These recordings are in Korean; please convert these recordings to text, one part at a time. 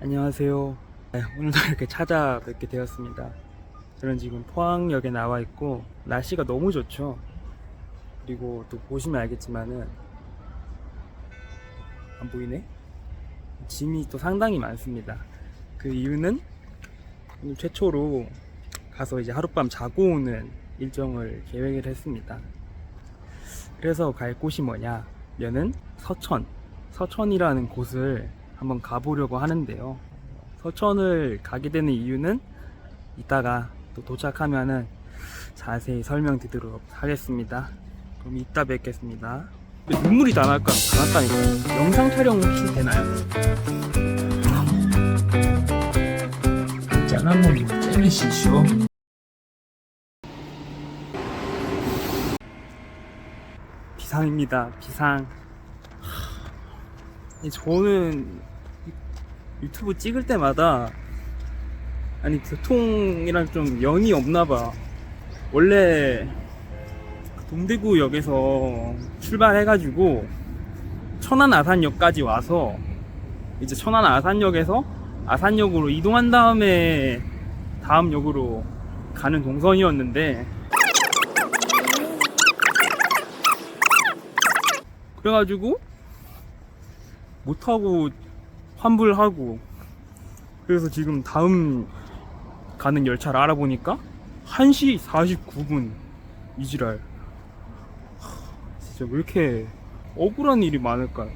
안녕하세요. 네, 오늘도 이렇게 찾아뵙게 되었습니다. 저는 지금 포항역에 나와 있고 날씨가 너무 좋죠. 그리고 또 보시면 알겠지만은 안 보이네? 짐이 또 상당히 많습니다. 그 이유는 오늘 최초로 가서 이제 하룻밤 자고 오는 일정을 계획을 했습니다. 그래서 갈 곳이 뭐냐면은 서천, 서천이라는 곳을 한번 가보려고 하는데요. 서천을 가게 되는 이유는 이따가 또 도착하면은 자세히 설명드리도록 하겠습니다. 그럼 이따 뵙겠습니다. 눈물이 다 날까 다 났다니까. 영상 촬영 혹시 되나요? 짠한 몸 째리시죠. 비상입니다. 비상. 하, 저는 유튜브 찍을 때마다 아니 교통이랑 좀 연이 없나 봐. 원래 동대구역에서 출발해가지고 천안 아산역까지 와서 이제 천안 아산역에서 아산역으로 이동한 다음에 다음 역으로 가는 동선이었는데 그래가지고 못하고 환불하고 그래서 지금 다음 가는 열차를 알아보니까 1시 49분 이지랄 하, 진짜 왜 이렇게 억울한 일이 많을까요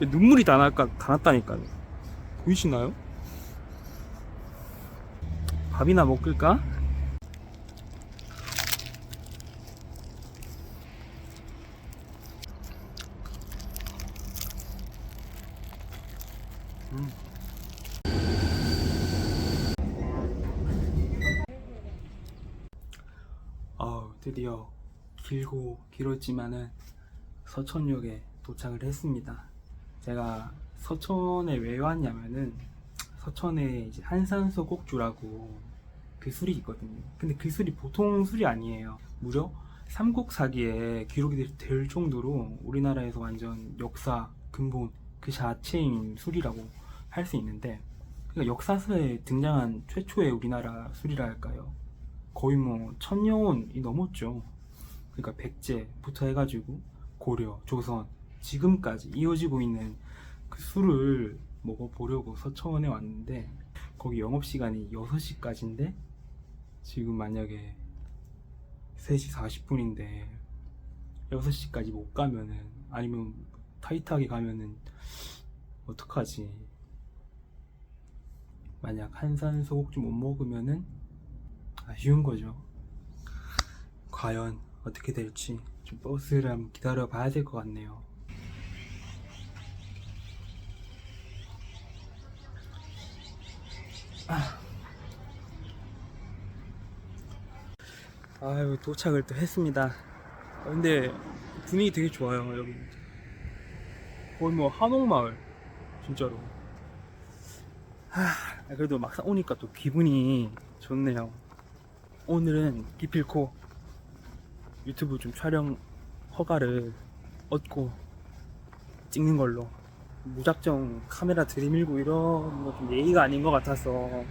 눈물이 다 날까 다 났다니까요 보이시나요? 밥이나 먹을까? 아 드디어 길고 길었지만은 서천역에 도착을 했습니다. 제가 서천에 왜 왔냐면은 서천에 이제 한산소 곡주라고 그 술이 있거든요. 근데 그 술이 보통 술이 아니에요. 무려 삼국사기에 기록이 될 정도로 우리나라에서 완전 역사 근본 그 자체인 술이라고 할 수 있는데 그러니까 역사서에 등장한 최초의 우리나라 술이라 할까요? 거의 뭐 천년이 넘었죠. 그러니까 백제부터 해가지고 고려, 조선 지금까지 이어지고 있는 그 술을 먹어보려고 서천에 왔는데 거기 영업 시간이 6시까지인데 지금 만약에 3시 40분인데 6시까지 못 가면은 아니면 타이트하게 가면은 어떡하지? 만약 한산 소곡주 못 먹으면은 아쉬운 거죠. 과연 어떻게 될지 좀 버스를 한번 기다려 봐야 될 것 같네요. 아. 아유 도착을 또 했습니다. 아, 근데 분위기 되게 좋아요 여기. 거의 뭐 한옥마을 진짜로. 하, 그래도 막상 오니까 또 기분이 좋네요. 오늘은 기필코 유튜브 좀 촬영 허가를 얻고 찍는 걸로 무작정 카메라 들이밀고 이런 거 좀 예의가 아닌 것 같아서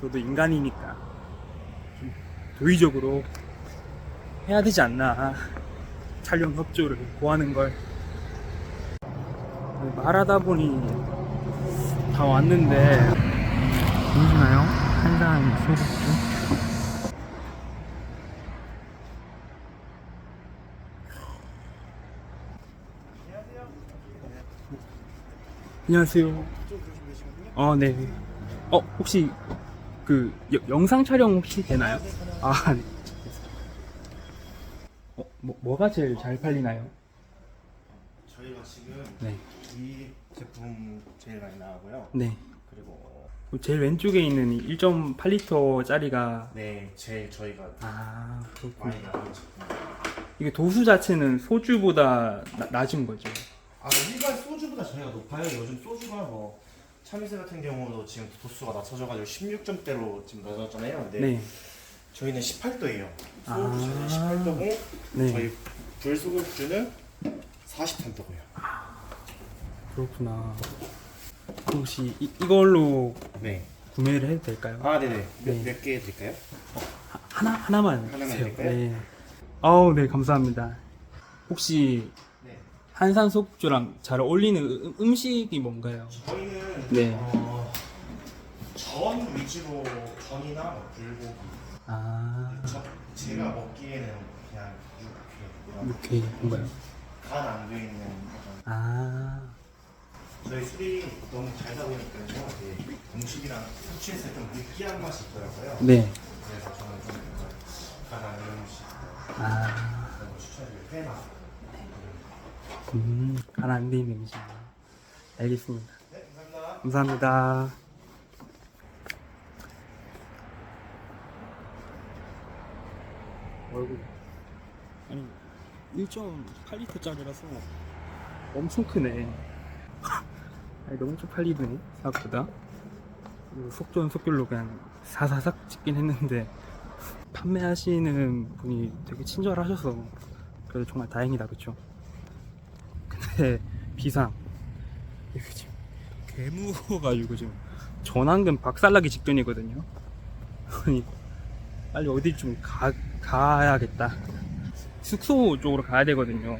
저도 인간이니까 좀 도의적으로 해야 되지 않나 촬영 협조를 구하는 걸 말하다 보니 다 왔는데 보이시나요? 한산 소국주 안녕하세요. 어, 네. 어, 혹시 그 여- 영상 촬영 혹시 되나요? 아, 네. 어, 뭐, 뭐가 제일 잘 팔리나요? 저희가 지금 네. 이 제품 제일 많이 나가고요. 네. 그리고 제일 왼쪽에 있는 1.8리터 짜리가 네 제일 저희가 아, 그렇군요. 많이 나가는 제품. 이게 도수 자체는 소주보다 나- 낮은 거죠. 아 일반 소주보다 저희가 높아요. 요즘 소주가 뭐 참이슬 같은 경우도 지금 도수가 낮춰져가지고 16점대로 지금 낮아졌잖아요. 근데 네. 저희는 18도예요. 아. 소주는 18도고 네. 저희 불소금주는 43도고요. 그렇구나. 혹시 이, 이걸로 네. 구매를 해도 될까요? 아 네네. 네. 몇개 드릴까요? 하나 하나만 하나만 주세요. 드릴까요? 네. 아우 네 감사합니다. 혹시 네. 한산 소국주랑 잘 어울리는 음- 음식이 뭔가요? 저희는 네. 어, 전 위주로 전이나 뭐 불고기. 아 저, 제가 먹기에는 그냥 육회. 이렇게 뭔가요? 간안 돼 있는 아 저희 술이 너무 달다 보니까요. 이게 음식이랑 섭취했을 때 좀 느끼한 맛이 있더라고요. 네. 그래서 저는 좀돼 있는 음식 아 그런 거 추천드려요. 회나. 음, 있는 음식. 알겠습니다. 네, 감사합니다. 감사합니다. 얼굴. 아니, 1.8리터짜리라서 엄청 크네. 너무 좀 팔리네, 생각보다. 속전속결로 그냥 사사삭 찍긴 했는데, 판매하시는 분이 되게 친절하셔서, 그래도 정말 다행이다, 그쵸? 근데, 비상. 이거 지금 개 무거워가지고 지금 전완근 박살나기 직전이거든요. 아니 빨리 어디 좀 가, 가야겠다. 숙소 쪽으로 가야 되거든요.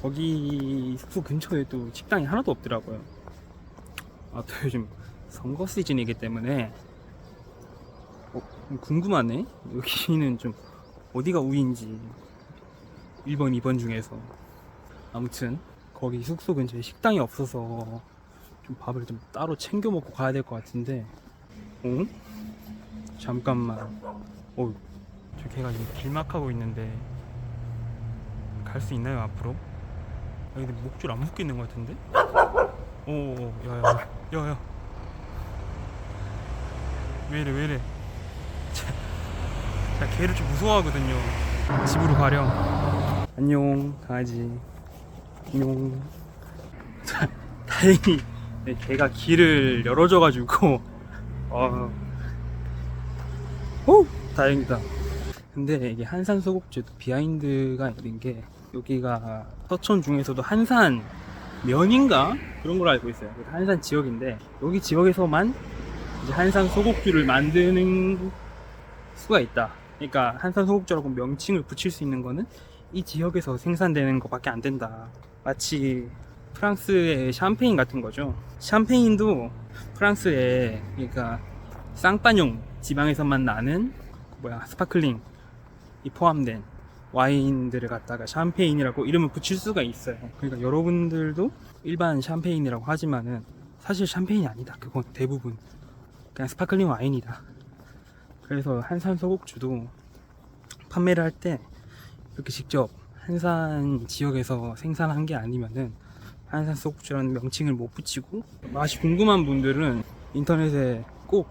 거기 숙소 근처에 또 식당이 하나도 없더라고요. 아, 또 요즘 선거 시즌이기 때문에 어, 좀 궁금하네. 여기는 좀 어디가 우인지 1번, 2번 중에서 아무튼 거기 숙소 근처에 식당이 없어서 좀 밥을 좀 따로 챙겨 먹고 가야 될 것 같은데 어? 잠깐만 어, 저 걔가 지금 길막하고 있는데 갈 수 있나요 앞으로? 아 근데 목줄 안 묶이는 것 같은데? 오 야야 야야 왜 이래 왜 이래? 자, 자 걔를 좀 무서워하거든요. 집으로 가렴. 안녕 강아지. 안녕. 자, 다행히 네, 걔가 길을 열어줘가지고. 어, 오 다행이다. 근데 이게 한산 소곡제도 비하인드가 있는 게 여기가 서천 중에서도 한산 면인가 그런 걸 알고 있어요. 한산 지역인데 여기 지역에서만 한산 소곡주를 만드는 수가 있다. 그러니까 한산 소곡주라고 명칭을 붙일 수 있는 거는 이 지역에서 생산되는 것밖에 안 된다. 마치 프랑스의 샴페인 같은 거죠. 샴페인도 프랑스의 그러니까 쌍파뇽 지방에서만 나는 뭐야 스파클링이 포함된 와인들을 갖다가 샴페인이라고 이름을 붙일 수가 있어요. 그러니까 여러분들도 일반 샴페인이라고 하지만은 사실 샴페인이 아니다. 그건 대부분 그냥 스파클링 와인이다. 그래서 한산 소곡주도 판매를 할 때 이렇게 직접 한산 지역에서 생산한 게 아니면은 한산 소곡주라는 명칭을 못 붙이고 맛이 궁금한 분들은 인터넷에 꼭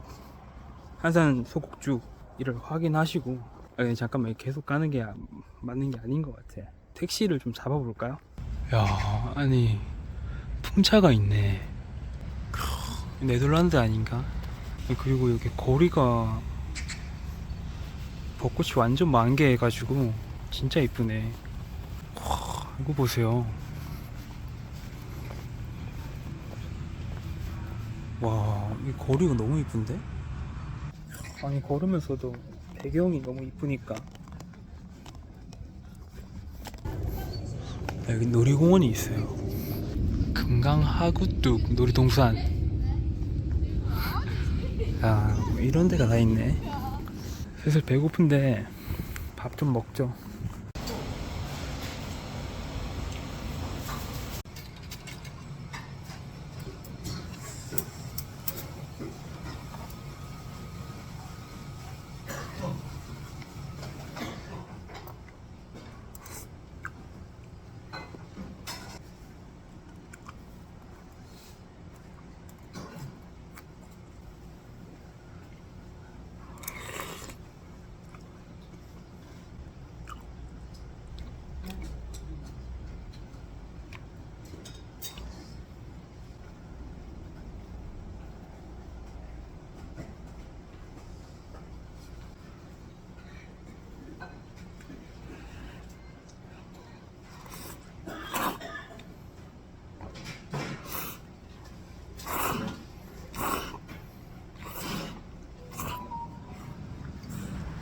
한산 소곡주 이를 확인하시고 아니, 잠깐만 계속 가는 게 아- 맞는 게 아닌 것 같아 택시를 좀 잡아볼까요? 야 아니 풍차가 있네 크, 네덜란드 아닌가? 그리고 여기 거리가 벚꽃이 완전 만개해가지고 진짜 이쁘네 와, 이거 보세요 와, 이 거리가 너무 이쁜데? 아니, 걸으면서도 배경이 너무 이쁘니까. 여기 놀이공원이 있어요. 금강 하구뚝 놀이동산. 아, 뭐 이런 데가 다 있네. 슬슬 배고픈데 밥 좀 먹죠.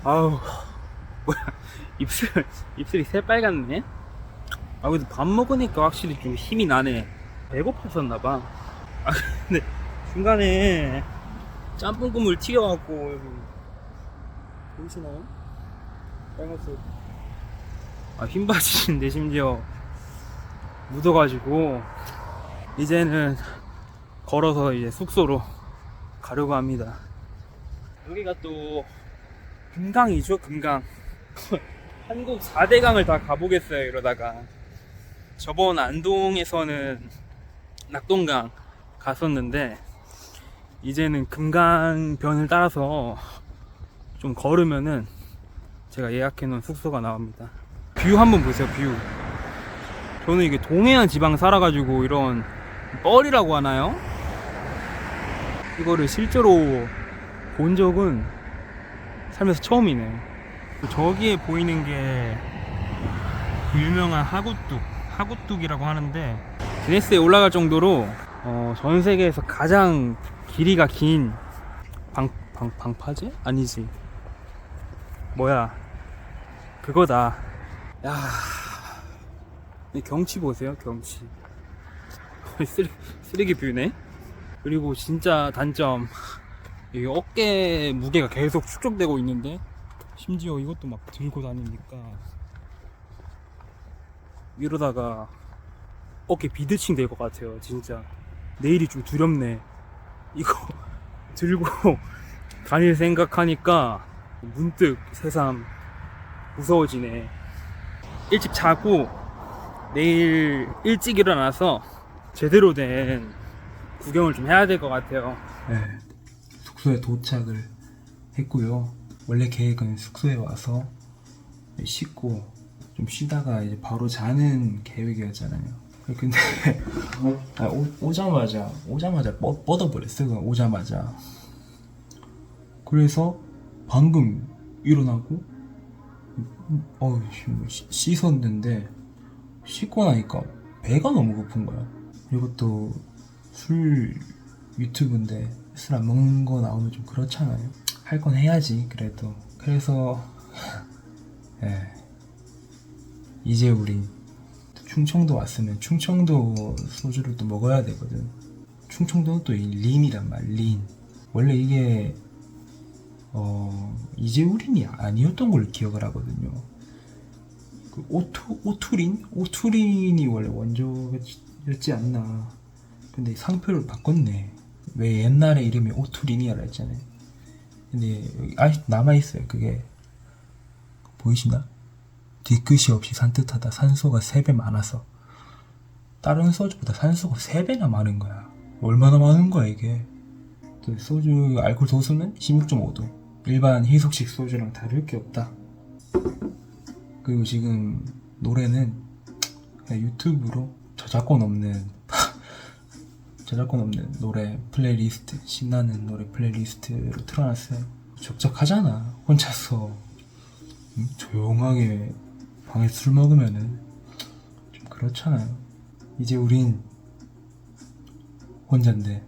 아우. 뭐야 입술 입술이 새빨갛네? 아 근데 밥 먹으니까 확실히 좀 힘이 나네. 배고팠었나봐. 아 근데 중간에 짬뽕 국물 튀겨갖고 여기 보이시나요? 빨간색. 아 흰바지인데 심지어. 묻어가지고. 이제는 걸어서 이제 숙소로 가려고 합니다. 여기가 또 금강이죠 금강. 한국 4대강을 다 가보겠어요 이러다가. 저번 안동에서는 낙동강 갔었는데 이제는 금강변을 따라서 좀 걸으면은 제가 예약해놓은 숙소가 나옵니다. 뷰 한번 보세요 뷰. 저는 이게 동해안 지방 살아가지고 이런 뻘이라고 하나요? 이거를 실제로 본 적은 살면서 처음이네. 저기에 보이는 게 유명한 하구뚝, 하구뚝이라고 하는데 기네스에 올라갈 정도로 어, 전 세계에서 가장 길이가 긴 방, 방, 방파제? 아니지. 뭐야. 그거다. 야. 이 경치 보세요, 경치. 쓰레, 쓰레기 뷰네? 그리고 진짜 단점. 이 어깨 무게가 계속 축적되고 있는데 심지어 이것도 막 들고 다니니까 이러다가 어깨 비대칭 될 것 같아요 진짜. 내일이 좀 두렵네. 이거 들고 다닐 생각하니까 문득 새삼 무서워지네. 일찍 자고 내일 일찍 일어나서 제대로 된 구경을 좀 해야 될 것 같아요. 네. 숙소에 도착을 했고요. 원래 계획은 숙소에 와서 씻고 좀 쉬다가 이제 바로 자는 계획이었잖아요. 근데 아, 오, 오자마자 오자마자 뻗, 뻗어버렸어요. 오자마자. 그래서 방금 일어나고 어 씻었는데 씻고 나니까 배가 너무 고픈 거야. 이것도 술 유튜브인데 술 안 먹는 거 나오면 좀 그렇잖아요. 할 건 해야지 그래도. 그래서 예. 이제 우린 충청도 왔으면 충청도 소주를 또 먹어야 되거든. 충청도는 또이 린이란 말, 린. 원래 이게 어 이재우린이 아니었던 걸로 기억을 하거든요. 그 오투 오투린 오투린이 원래 원조였지 않나. 근데 상표를 바꿨네. 왜 옛날에 이름이 오투리니아라 했잖아요. 근데 여기 아직 남아있어요. 그게 보이시나? 뒤끝이 없이 산뜻하다. 산소가 3배 많아서 다른 소주보다 산소가 3배나 많은 거야. 얼마나 많은 거야 이게. 또 소주 알코올 도수는 16.5도. 일반 희석식 소주랑 다를 게 없다. 그리고 지금 노래는 유튜브로 저작권 없는 저작권 없는 노래 플레이리스트 신나는 노래 플레이리스트로 틀어놨어요. 적적하잖아 혼자서. 음, 조용하게 방에 술 먹으면은 좀 그렇잖아요. 이제 우린 혼잔데.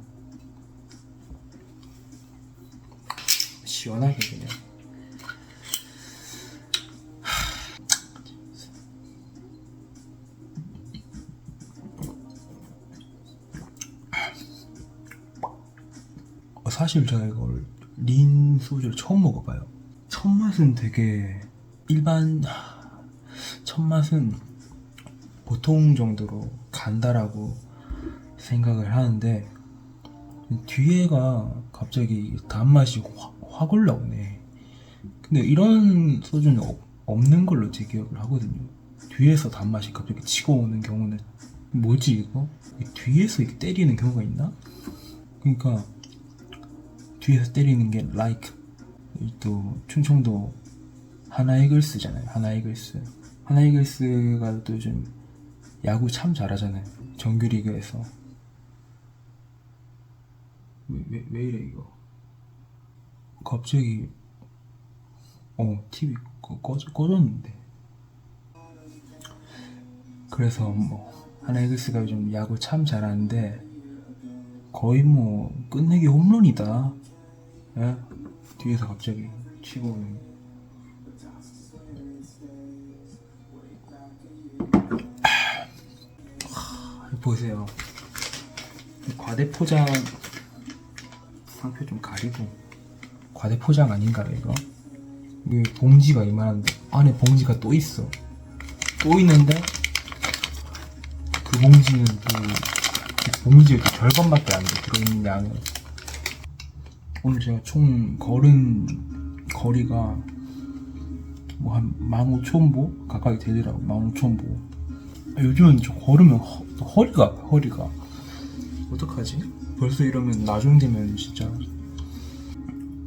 시원하게 그냥 사실 제가 이걸 린 소주를 처음 먹어봐요. 첫 맛은 되게 일반 첫 맛은 보통 정도로 간다라고 생각을 하는데 뒤에가 갑자기 단맛이 확, 확 올라오네. 근데 이런 소주는 없- 없는 걸로 제 기억을 하거든요. 뒤에서 단맛이 갑자기 치고 오는 경우는 뭐지 이거? 이 뒤에서 이렇게 때리는 경우가 있나? 그러니까 뒤에서 때리는 게 like. 이또 충청도 하나이글스잖아요. 하나이글스. 하나이글스가 또 요즘 야구 참 잘하잖아요. 정규리그에서. 왜, 왜, 왜 이래 이거? 갑자기 어 TV 꺼, 꺼, 꺼졌는데. 그래서 뭐 하나이글스가 요즘 야구 참 잘하는데 거의 뭐 끝내기 홈런이다. 예? 뒤에서 갑자기 치고 오는. 보세요. 과대포장 상표 좀 가리고 과대포장 아닌가 이거? 이 봉지가 이만한데 안에 봉지가 또 있어. 또 있는데 그 봉지는 그, 봉지의 그 절반밖에 안 돼. 들어있는 양은. 오늘 제가 총 걸은 거리가 뭐 한 15,000보 가까이 되더라고 15,000보. 아, 요즘은 저 걸으면 허, 허리가 아파 허리가. 어떡하지? 벌써 이러면 나중 되면 진짜.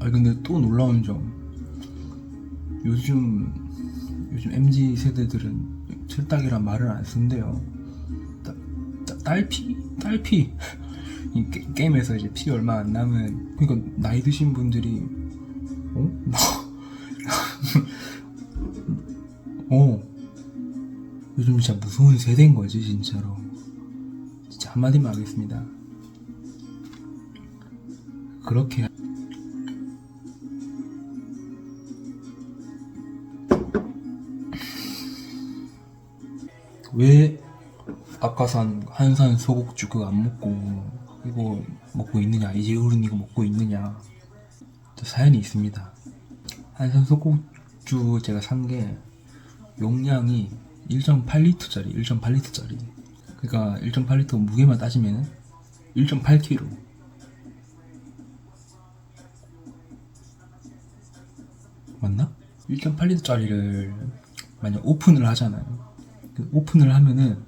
아 근데 또 놀라운 점. 요즘 요즘 MZ 세대들은 철딱이란 말을 안 쓴대요. 딸피? 딸피 이 게, 게임에서 이제 피 얼마 안 남은 그러니까 나이 드신 분들이 어? 어. 요즘 진짜 무서운 세대인 거지 진짜로. 진짜 한마디만 하겠습니다. 그렇게. 왜 아까 산 한산 소곡주 그거 안 먹고 이거 먹고 있느냐 이제 어른 이거 먹고 있느냐. 또 사연이 있습니다. 한산 소곡주 제가 산 게 용량이 1.8리터짜리 1.8리터짜리. 그러니까 1.8리터 무게만 따지면 1.8kg 맞나? 1.8리터짜리를 만약 오픈을 하잖아요. 그 오픈을 하면은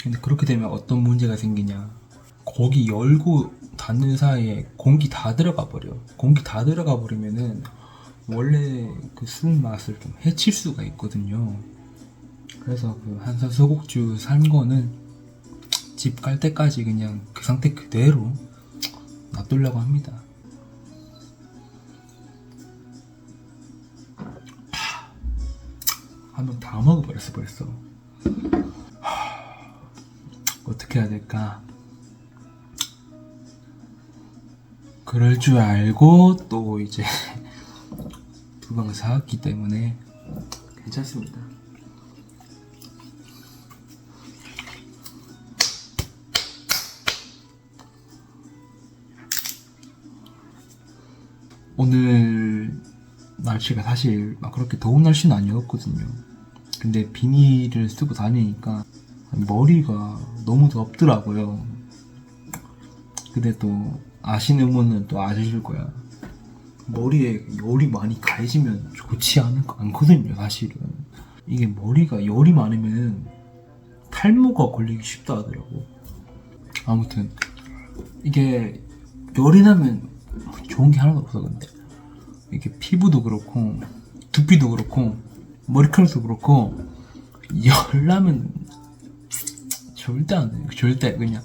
근데 그렇게 되면 어떤 문제가 생기냐 거기 열고 닫는 사이에 공기 다 들어가 버려. 공기 다 들어가 버리면은 원래 그 술 맛을 좀 해칠 수가 있거든요. 그래서 그 한산 소곡주 산 거는 집 갈 때까지 그냥 그 상태 그대로 놔두려고 합니다. 한번 다 먹어버렸어 벌써. 어떻게 해야 될까? 그럴 줄 알고 또 이제 두방 사왔기 때문에 괜찮습니다. 오늘 날씨가 사실 막 그렇게 더운 날씨는 아니었거든요. 근데 비닐을 쓰고 다니니까 머리가 너무 덥더라고요. 근데 또 아시는 분은 또 아실 거야. 머리에 열이 많이 가해지면 좋지 않은, 않거든요, 사실은. 이게 머리가 열이 많으면 탈모가 걸리기 쉽다 하더라고. 아무튼, 이게 열이 나면 좋은 게 하나도 없어, 근데. 이게 피부도 그렇고, 두피도 그렇고, 머리카락도 그렇고, 열 나면 절대 안 돼. 절대 그냥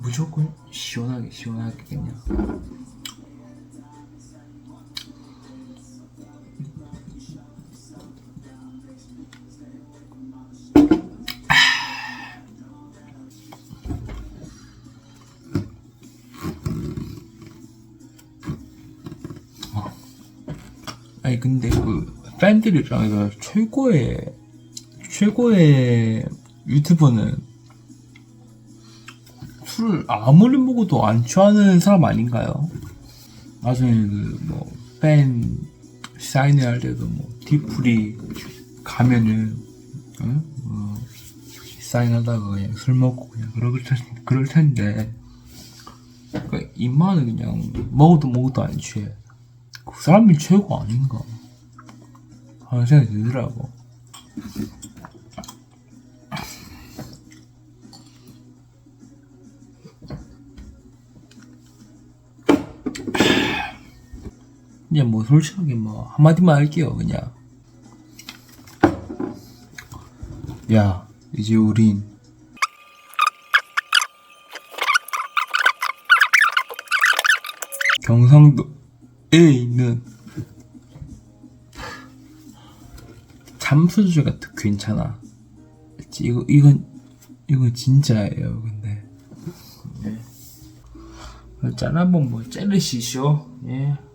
무조건 시원하게 시원하게 그냥. 어. 아니 근데 그 팬들이랑 이거 최고의 최고의 유튜버는 술을 아무리 먹어도 안 취하는 사람 아닌가요? 나중에 그뭐팬 사인회 할 때도 뭐 디프리 가면은 어? 뭐 사인하다가 그냥 술 먹고 그냥 그럴 텐 그럴 텐데 그러니까 입만은 그냥 먹어도 먹어도 안 취해 그 사람이 최고 아닌가 하는 생각이 들더라고 그냥 뭐 솔직하게 뭐 한마디만 할게요 그냥. 야 이제 우린. 경상도에 있는 잠수주가 더 괜찮아. 이거 이건 이건 진짜예요 근데. 네. 짠 한번 뭐 째르시쇼 예.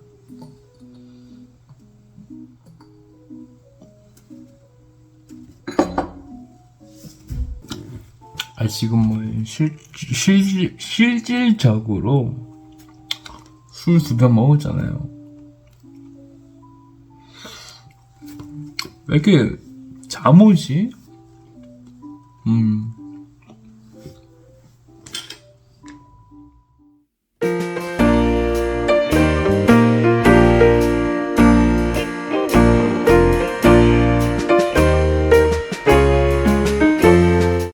아 지금은 실, 실, 실질적으로 술 두 병 먹었잖아요. 왜 이렇게 잠 오지? 음.